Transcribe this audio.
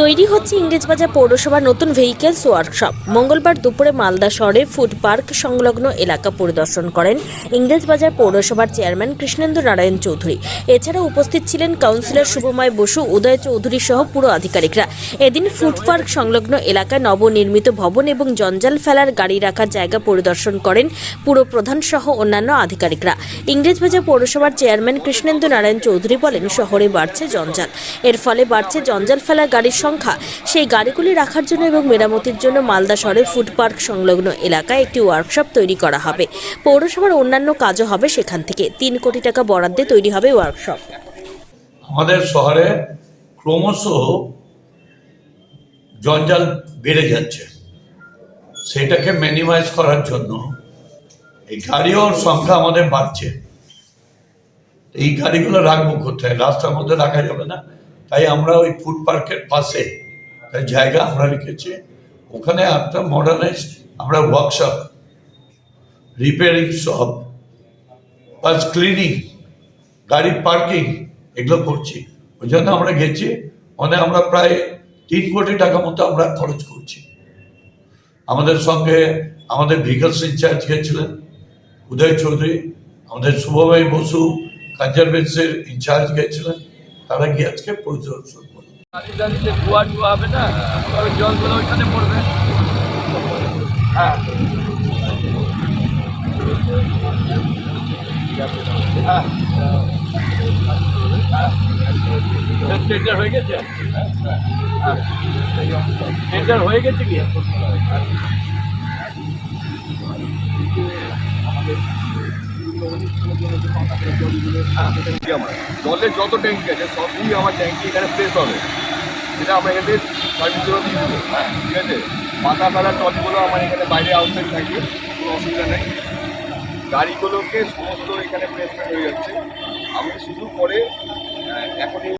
তৈরি হচ্ছে ইংরেজবাজার পৌরসভার নতুন ভেহিকেলস ওয়ার্কশপ মঙ্গলবার দুপুরে মালদা শহরে ফুড পার্ক সংলগ্ন এলাকা পরিদর্শন করেন ইংরেজবাজার পৌরসভার চেয়ারম্যান কৃষ্ণেন্দ্র নারায়ণ চৌধুরী। এছাড়া উপস্থিত ছিলেন কাউন্সিলর শুভময় বসু, উদয় চৌধুরী সহ পুরো আধিকারিকরা। এদিন ফুড পার্ক সংলগ্ন এলাকায় নবনির্মিত ভবন এবং জঞ্জাল ফেলার গাড়ি রাখার জায়গা পরিদর্শন করেন পুরো প্রধান সহ অন্যান্য আধিকারিকরা। ইংরেজবাজার পৌরসভার চেয়ারম্যান কৃষ্ণেন্দ্র নারায়ণ চৌধুরী বলেন, শহরে বাড়ছে জঞ্জাল। এর ফলে বাড়ছে জঞ্জাল ফেলার গাড়ির সংখ্যা। সেই গাড়িগুলি রাখার জন্য এবং মেরামতির জন্য মালদা শহরে ফুড পার্ক সংলগ্ন এলাকায় একটি ওয়ার্কশপ তৈরি করা হবে। পৌরসভার অন্যান্য কাজও হবে সেখান থেকে। তিন কোটি টাকা বরাদ্দে তৈরি হবে ওয়ার্কশপ। আমাদের শহরে ক্রমশ জঞ্জাল বেড়ে যাচ্ছে। সেটাকে মিনিমাইজ করার জন্য এই গাড়িওর সংখ্যা আমাদের বাড়ছে। এই গাড়িগুলো রাখব কোথায়? রাস্তার মধ্যে রাখা যাবে না। তাই আমরা ওই ফুড পার্কের পাশে জায়গা আমরা রেখেছি। ওখানে একটা মডার্নাইজ আমরা workshop repairing shop plus cleaning গাড়ি পার্কিং এগুলো করছি। ওই জন্য আমরা গেছি মানে আমরা প্রায় তিন কোটি টাকা মতো আমরা খরচ করছি। আমাদের সঙ্গে আমাদের ভেহিকলস ইনচার্জ গেছিলেন, উদয় চৌধুরী, আমাদের শুভভাই বসু কনজারভেন্সের ইনচার্জ গেছিলেন। তারা গিয়ে আজকে পরিদর্শন ধোয়া হবে না জলগুলো ওইখানে পড়বে। হ্যাঁ। হ্যাঁ। হয়ে গেছে? হ্যাঁ গেছে কি? আমার জলের যত ট্যাঙ্কি আছে সবগুলি আমার ট্যাঙ্কি এখানে ফ্রেশ হবে। যেটা আমরা এখানে সার্ভিস করে দিয়ে দেবো হ্যাঁ ঠিক আছে? পাতা ফেলার টলিগুলো আমার এখানে বাইরে আউটসাইড থাকে, কোনো অসুবিধা নেই। গাড়িগুলোকে সমস্ত এখানে প্লেসমেন্ট হয়ে যাচ্ছে। আমি শুধু পরে এখন